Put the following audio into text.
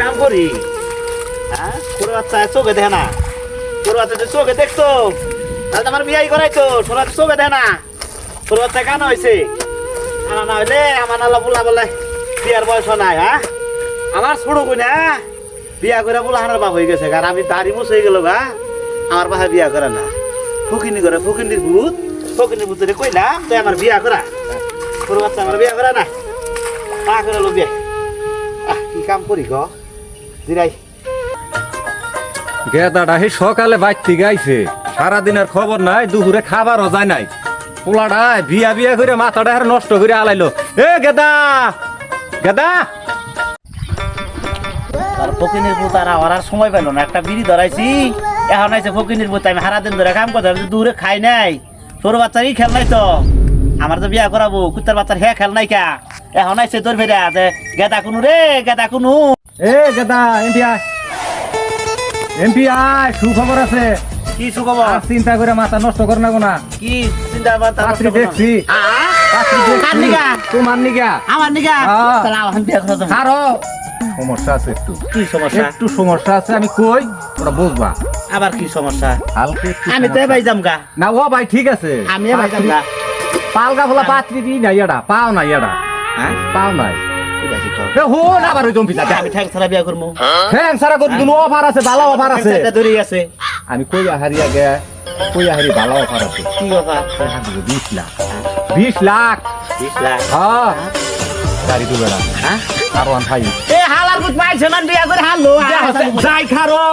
কাম করি হ্যাঁ? ছোট বাচ্চা চোখে দেখে না। ছোট বাচ্চা যে চোখে দেখতো, তাহলে আমার বিয়াই করাই তো বাচ্চা চোখে দেখে না। ছোট বাচ্চা কেন হয়েছে আনা না হইলে আমার নালা বলা বলে বিয়ার বয়স নাই হ্যাঁ? আমার ছোট না বিয়া করে বলা হানার বাপ হয়ে গেছে আর আমি দাড়ি মুছ হয়ে গেল গা আমার বাসা বিয়া করে না। ফকিনি করে, ফকিনির ভূত। ফকিনির ভূতরে কইলাম তুই আমার বিয়া করা। ছোট বাচ্চা আমার বিয়া করা না। তা করে লো বিয়া কি কাম করি গ? দিরাই গেদাটা সেই সকালে বাইতে গাইছে সারাদিনের খবর নাই দুপুরে খাবারও যায় নাই। পোলাটা বিয়া বিয়া করে মাথাটা হারে নষ্ট করে আলাইলো। এ গেদা! গেদা! আর ফকিনির ভূত আর আমার আর সময় পেল না একটা বিড়ি ধরাইছি। এখন আইছে ফকিনির ভূত আমি সারা দিন ধরে কাম করতে আমি তো দূরে খাই নাই। তোর বাচ্চার ই খেল নাই তো। আমার তো বিয়া করাবো কুত্তার বাচ্চার হে খেল নাই কা। এখন আইছে তোর ফেরে আছে গেদা কোনো রে গেদা কোনো। এ গেদা এমপি আয় এমপি আয় সুখবর আছে? কি সুখবর? আর চিন্তা করে মাথা নষ্ট করে না না। কি চিন্তা দেখছি। কার তোমার নিগা? আমার নিগা? হ্যাঁ। আরও সমস্যা আছে একটু। কি সমস্যা? একটু সমস্যা আছে আমি কই? ওটা বুঝবা। আবার কি সমস্যা? হালকা আমি তো। ভাই যাম গা। না ও ভাই ঠিক আছে। আমি ভাই যাম গা। পালকা ফলা পাত্রী দি নাই এডা পাও নাই এডা। হ্যাঁ? পাও নাই। ঠিক আছে তো। এ হো না আবার ওই জম্পি যাতে আমি ঠ্যাং ছাড়া বিয়া করব। কোনো অফার আছে ভালো অফার আছে? ধরেই আছে। আমি কই আহারি আগে? কই আহারি ভালো অফার আছে? কি কথা বিশ লাখ। বিশ লাখ? বিশ লাখ। হ্যাঁ গাড়ি তো বেড়া হ্যাঁ? আর ওয়ান ফাইভ। এ হালার গুট মাইছে মান বিয়া করে হালো যাই খারো।